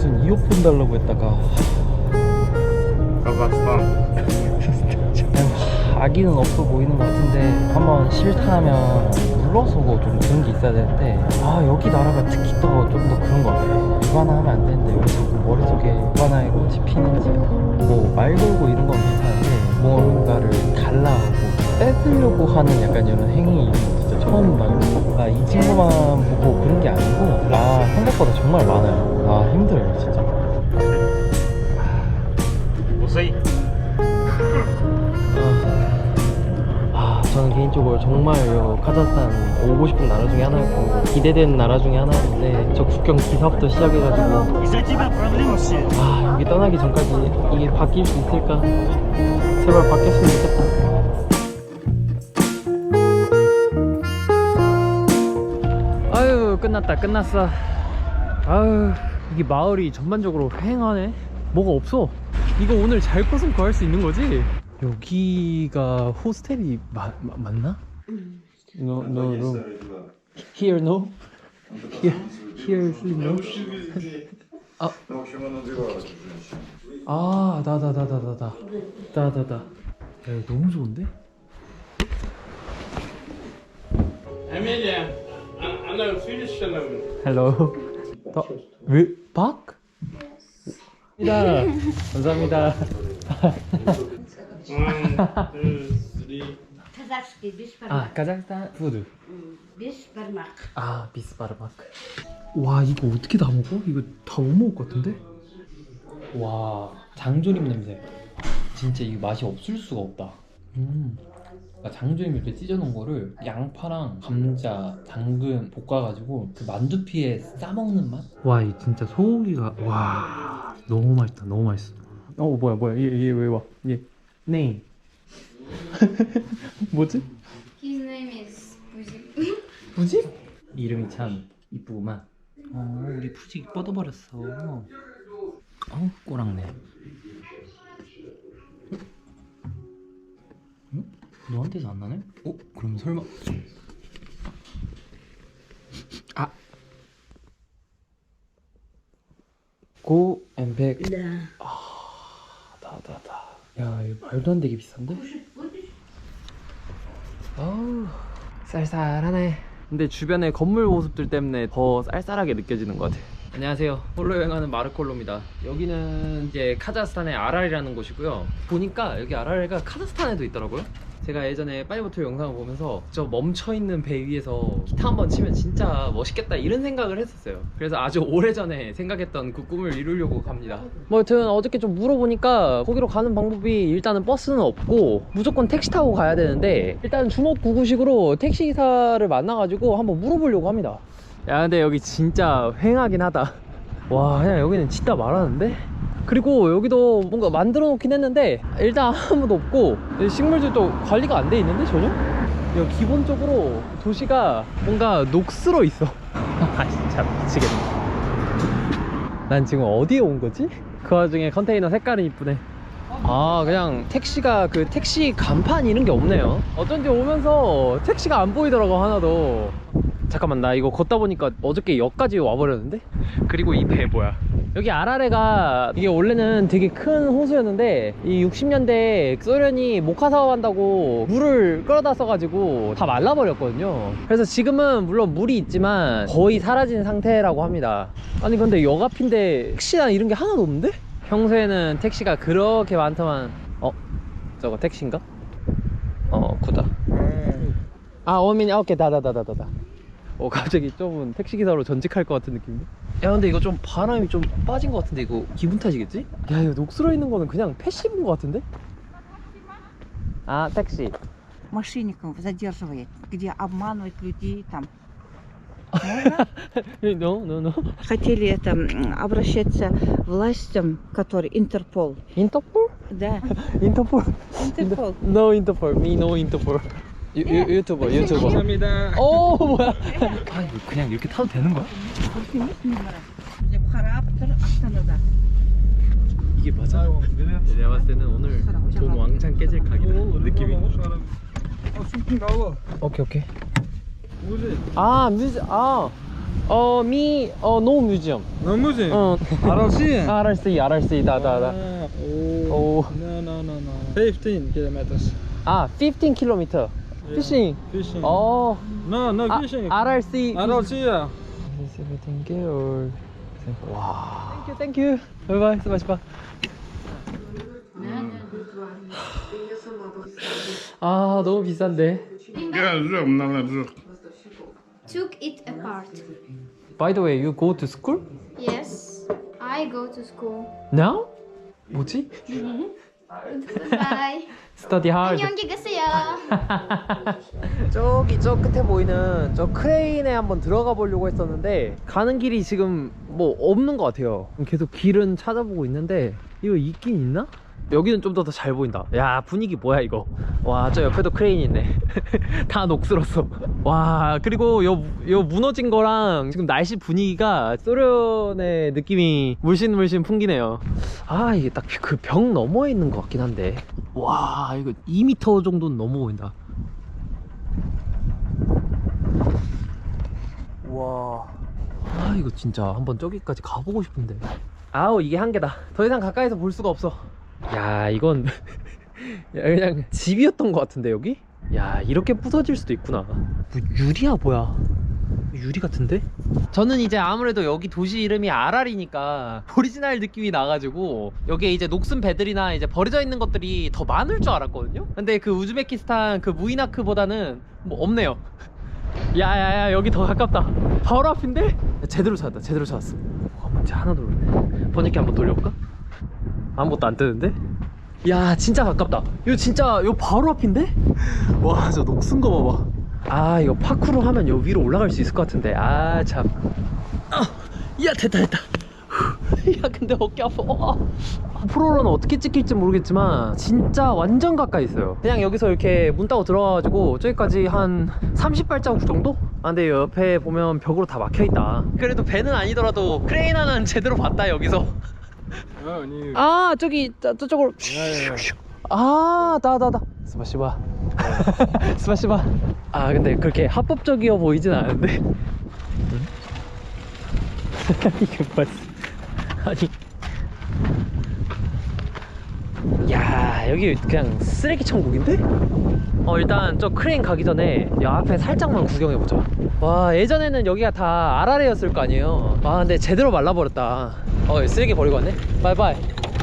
무슨 이어폰 달라고 했다가. 카자흐스탄 아유, 아기는 없어 보이는 것 같은데 한번 싫다면 물러서고 좀 그런 게 있어야 되는데. 아 여기 나라가 특히 더좀더 그런 것 같아 일반화 하면 안 되는데 왜 자꾸 머릿속에 일반화의 꽃이 피는지. 뭐말 걸고 이런 건 괜찮은데 뭔가를 달라하고 뺏으려고 하는 약간 이런 행위 진짜 처음 봐요 아이 친구만 보고 그런 게 아니고. 아 생각보다 정말 많아요 아 힘들어요 진짜. 못쓰이. 아, 아, 저는 개인적으로 정말 요 카자흐스탄 오고 싶은 나라 중에 하나였고 기대되는 나라 중에 하나였는데 저 국경 기사부터 시작해가지고 아 여기 떠나기 전까지 이게 바뀔 수 있을까? 제발 바뀌었으면 좋겠다. 아유 끝났다 끝났어. 아유. 이게 마을이 전반적으로 휑하네 뭐가 없어 이거 오늘 잘 곳은 구할 수 있는 거지? 여기가 호스텔이 마, 마, 맞나? No, no, no. Here, no? Here, here, sleep, no? 아, 아, 나, 나, 나, 나, 나, 나, 나, 나, 나. 야, 너무 좋은데? 에밀리아, I'm not finished. Hello. 더, 왜, 박? 감사합니다. 감사합니다. 아, 카자흐스탄 푸드. 비스바르마크. 아, 비스바르마크. 와, 이거 어떻게 다 먹어? 이거 다 못 먹을 것 같은데? 와, 장조림 냄새. 진짜 이 맛이 없을 수가 없다. 음. 그러니까 장조림 이렇게 찢어놓은 거를 양파랑 감자, 당근 볶아가지고 그 만두피에 싸먹는 맛? 와, 이 진짜 소고기가 와 너무 맛있다, 너무 맛있어. 어, 뭐야, 뭐야, 얘, 얘 왜 와? 얘, 네. 뭐지? His name is Puzi. 푸직? 이름이 참 이쁘구만. 어, 우리 푸직 뻗어버렸어. 어, 꼬랑네. 너한테서 안 나네? 어? 그럼 설마? 아. 고 엠백 Да. 다다다. 야, 이거 말도 안 되게 비싼데? 아우, 쌀쌀하네. 근데 주변의 건물 모습들 때문에 더 쌀쌀하게 느껴지는 것 같아. 안녕하세요. 홀로 여행하는 마르콜로입니다. 여기는 이제 카자흐스탄의 아랄이라는 곳이고요. 보니까 여기 아랄가 카자흐스탄에도 있더라고요. 제가 예전에 파이버토 영상을 보면서 저 멈춰있는 배 위에서 기타 한 번 치면 진짜 멋있겠다 이런 생각을 했었어요. 그래서 아주 오래전에 생각했던 그 꿈을 이루려고 갑니다. 뭐 여튼 어저께 좀 물어보니까 거기로 가는 방법이 일단은 버스는 없고 무조건 택시 타고 가야 되는데 일단 주먹구구식으로 택시 기사를 만나가지고 한번 물어보려고 합니다. 야 근데 여기 진짜 휑하긴 하다. 와 그냥 여기는 진짜 말하는데? 그리고 여기도 뭔가 만들어 놓긴 했는데 일단 아무도 없고 식물들도 관리가 안 돼 있는데 전혀? 야, 기본적으로 도시가 뭔가 녹슬어 있어 아 진짜 미치겠네 난 지금 어디에 온 거지? 그 와중에 컨테이너 색깔이 이쁘네 아 그냥 택시가 그 택시 간판 이런 게 없네요 어쩐지 오면서 택시가 안 보이더라고 하나도 잠깐만 나 이거 걷다 보니까 어저께 역까지 와버렸는데? 그리고 이 배 뭐야 여기 아라레가 이게 원래는 되게 큰 호수였는데 이 60년대 소련이 목화 사업한다고 물을 끌어다 써가지고 다 말라버렸거든요 그래서 지금은 물론 물이 있지만 거의 사라진 상태라고 합니다 아니 근데 역 앞인데 택시나 이런 게 하나도 없는데? 평소에는 택시가 그렇게 많더만 어? 저거 택시인가? 어 구다 아 원민이 오케이 다다다다다다 어 갑자기 좁은 택시기사로 전직할 것 같은 느낌인데? 야 근데 이거 좀 바람이 좀 빠진 것 같은데 이거 기분 탓이겠지? 야 이거 녹슬어 있는 거는 그냥 패시브인 것 같은데? 아 택시 мошенников задерживает, где обманывают людей там. no no no Хотели это м, обращаться властям, которые Интерпол. 인터폴? Да, 인터폴 Интерпол. no 인터폴 me no 인터폴 유, 유, 유튜버 유튜버 감사합니다. 오 뭐야 아 그냥 이렇게 타도 되는 거야? 이게 맞아? 내가 봤을 때는 오늘 돈 왕창 깨질 각이다 느낌이 어, 숨풍 나와. 오케이 오케이 아 뮤지 아어미어노 뮤지엄 나무지? 어 알았지? RRC RRC 다다다 오. 오. No, no, no, no. 15km. 아 15km 피싱. Fishing. 어, No, no 아, fishing. RRC. RLC, yeah. Thank you. 와. Thank you, thank you. 바이바이, 스마시바. 아, 너무 비싼데. Ja, zo, naar zo. Took it apart. By the way, you go to school? Yes, I go to school. Now? 뭐지? Bye. Study hard. 안녕히 계세요. 저기 저 끝에 보이는 저 크레인에 한번 들어가 보려고 했었는데 가는 길이 지금 뭐 없는 것 같아요 계속 길은 찾아보고 있는데 이거 있긴 있나? 여기는 좀 더 잘 보인다 야 분위기 뭐야 이거 와 저 옆에도 크레인 있네 다 녹슬었어 와 그리고 요, 요 무너진 거랑 지금 날씨 분위기가 소련의 느낌이 물씬물씬 풍기네요 아 이게 딱그벽 너머에 있는 것 같긴 한데 와 이거 2m 정도는 넘어 보인다 와. 아 이거 진짜 한번 저기까지 가보고 싶은데. 아우 이게 한계다. 더 이상 가까이서 볼 수가 없어. 야 이건 야, 그냥 집이었던 것 같은데 여기? 야 이렇게 부서질 수도 있구나. 뭐 유리야 뭐야? 유리 같은데? 저는 이제 아무래도 여기 도시 이름이 아랄이니까 오리지널 느낌이 나가지고 여기에 이제 녹슨 배들이나 이제 버려져 있는 것들이 더 많을 줄 알았거든요. 근데 그 우즈베키스탄 그 무이나크보다는 뭐 없네요. 야야야 여기 더 가깝다 바로 앞인데? 제대로 찾았다 제대로 찾았어 뭐가 뭔지 하나도 모르네 번역기 한번 돌려볼까? 아무것도 안 뜨는데? 야 진짜 가깝다. 이거 진짜 이거 바로 앞인데? 와 저 녹슨 거 봐봐. 아 이거 파쿠르 하면 여 위로 올라갈 수 있을 것 같은데. 아참. 아, 야 됐다 됐다. 야 근데 어깨 아파. 어. 앞으로는 어떻게 찍힐지 모르겠지만 진짜 완전 가까이 있어요. 그냥 여기서 이렇게 문 따고 들어가가지고 저기까지 한 30발자국 정도? 아 근데 옆에 보면 벽으로 다 막혀있다. 그래도 배는 아니더라도 크레인 하나는 제대로 봤다 여기서 Oh, new. 아 저기 저, 저쪽으로 Yeah, yeah. 아, 나나나. 스마시바. 스마시바. 아, 근데 그렇게 합법적이어 보이진 않은데. 응? 이게 뭐야? 아니. 야, 여기 그냥 쓰레기 천국인데? 어, 일단 저 크레인 가기 전에 이 앞에 살짝만 구경해 보자. 와, 예전에는 여기가 다 아라레였을 거 아니에요. 아, 근데 제대로 말라버렸다. 어, 쓰레기 버리고 왔네. 바이바이.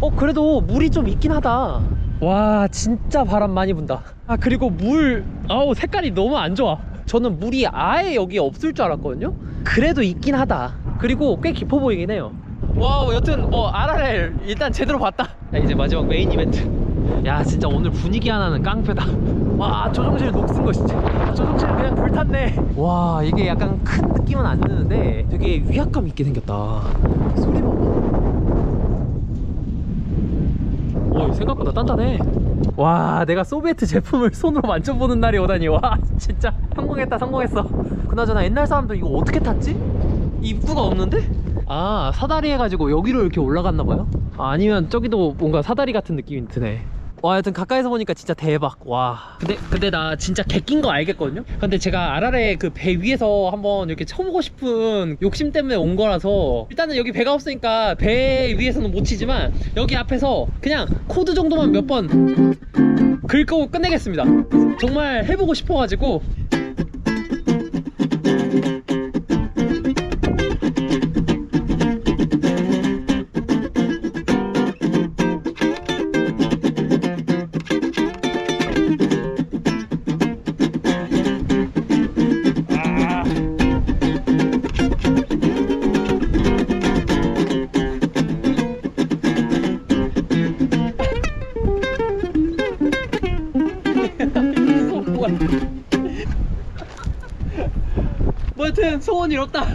어, 그래도 물이 좀 있긴 하다. 와, 진짜 바람 많이 분다. 아, 그리고 물, 아우, 색깔이 너무 안 좋아. 저는 물이 아예 여기 없을 줄 알았거든요? 그래도 있긴 하다. 그리고 꽤 깊어 보이긴 해요. 와우, 여튼, 뭐, 아라렐 일단 제대로 봤다. 자, 이제 마지막 메인 이벤트. 야, 진짜 오늘 분위기 하나는 깡패다. 와, 조정실 녹슨 거 진짜. 조정실 그냥 불탔네. 와, 이게 약간 큰 느낌은 안 드는데 되게 위압감 있게 생겼다. 소리 봐봐. 어, 생각보다 단단해. 와, 내가 소비에트 제품을 손으로 만져보는 날이 오다니. 와, 진짜 성공했다, 성공했어. 그나저나 옛날 사람들 이거 어떻게 탔지? 입구가 없는데? 아, 사다리 해가지고 여기로 이렇게 올라갔나 봐요? 아, 아니면 저기도 뭔가 사다리 같은 느낌이 드네. 와, 여튼 가까이서 보니까 진짜 대박. 와. 근데, 근데 나 진짜 개낀 거 알겠거든요? 근데 제가 아라레 그 배 위에서 한번 이렇게 쳐보고 싶은 욕심 때문에 온 거라서 일단은 여기 배가 없으니까 배 위에서는 못 치지만 여기 앞에서 그냥 코드 정도만 몇 번 긁고 끝내겠습니다. 정말 해보고 싶어가지고 뭐 여튼 소원 이뤘다.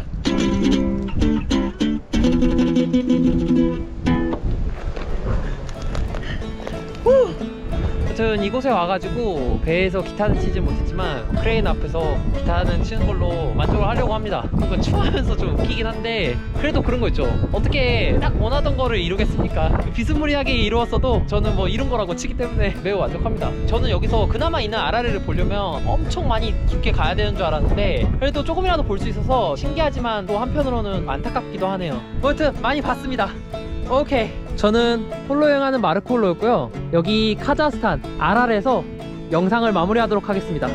아무튼 이곳에 와가지고 배에서 기타는 치지 못했지만 크레인 앞에서 기타는 치는 걸로 만족을 하려고 합니다. 뭔가 추하면서 좀 웃기긴 한데 그래도 그런 거 있죠. 어떻게 딱 원하던 거를 이루겠습니까? 비스무리하게 이루었어도 저는 뭐 이룬 거라고 치기 때문에 매우 만족합니다. 저는 여기서 그나마 있는 아라리를 보려면 엄청 많이 깊게 가야 되는 줄 알았는데 그래도 조금이라도 볼 수 있어서 신기하지만 또 한편으로는 안타깝기도 하네요. 아무튼 많이 봤습니다. 오케이. 저는 홀로 여행하는 마르콜로였고요. 여기 카자흐스탄 아랄에서 영상을 마무리하도록 하겠습니다.